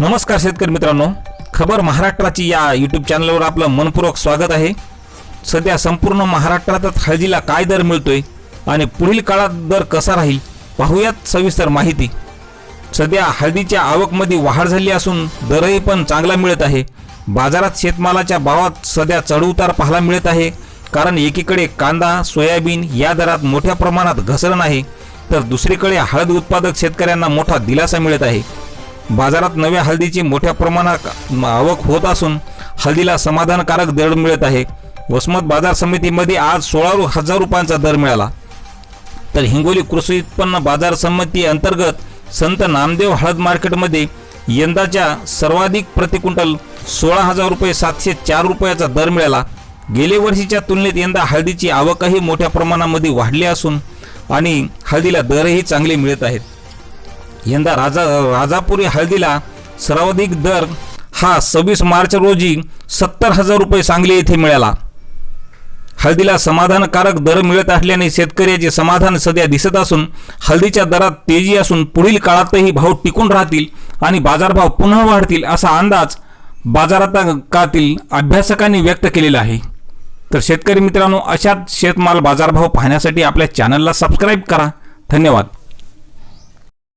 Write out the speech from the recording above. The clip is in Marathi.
नमस्कार शेतकरी मित्रांनो. खबर महाराष्ट्राची या यूट्यूब चॅनलवर आपलं मनपूर्वक स्वागत आहे. सध्या संपूर्ण महाराष्ट्रातच हळदीला काय दर मिळतोय आणि पुढील काळात दर कसा राहील पाहूयात सविस्तर माहिती. सध्या हळदीच्या आवकमध्ये वाढ झाली असून दरही पण चांगला मिळत आहे. बाजारात शेतमालाच्या भावात सध्या चढउतार पाहायला मिळत आहे. कारण एकीकडे कांदा सोयाबीन या दरात मोठ्या प्रमाणात घसरण आहे. तर दुसरीकडे हळद उत्पादक शेतकऱ्यांना मोठा दिलासा मिळत आहे. बाजारात नव्या हळदीची मोठ्या प्रमाणात आवक होत असून हळदीला समाधानकारक दर मिळत आहे. वसमत बाजार समितीमध्ये आज सोळा हजार रुपयांचा दर मिळाला. तर हिंगोली कृषी उत्पन्न बाजार समिती अंतर्गत संत नामदेव हळद मार्केटमध्ये यंदाच्या सर्वाधिक प्रति सोळा हजार रुपये सातशे चार रुपयाचा दर मिळाला. गेल्या वर्षीच्या तुलनेत यंदा हळदीची आवकही मोठ्या प्रमाणामध्ये वाढली असून आणि हळदीला दरही चांगले मिळत आहेत. यंदा राजा राजापुरी हळदीला सर्वाधिक दर हा सव्वीस मार्च रोजी सत्तर हजार रुपये सांगली येथे मिळाला. हळदीला समाधानकारक दर मिळत असल्याने शेतकऱ्याचे समाधान सध्या दिसत असून हळदीच्या दरात तेजी असून पुढील काळातही भाव टिकून राहतील आणि बाजारभाव पुन्हा वाढतील असा अंदाज बाजारातील अभ्यासकांनी व्यक्त केलेला आहे. तर शेतकरी मित्रांनो अशाच शेतमाल बाजारभाव पाहण्यासाठी आपल्या चॅनलला सबस्क्राईब करा. धन्यवाद.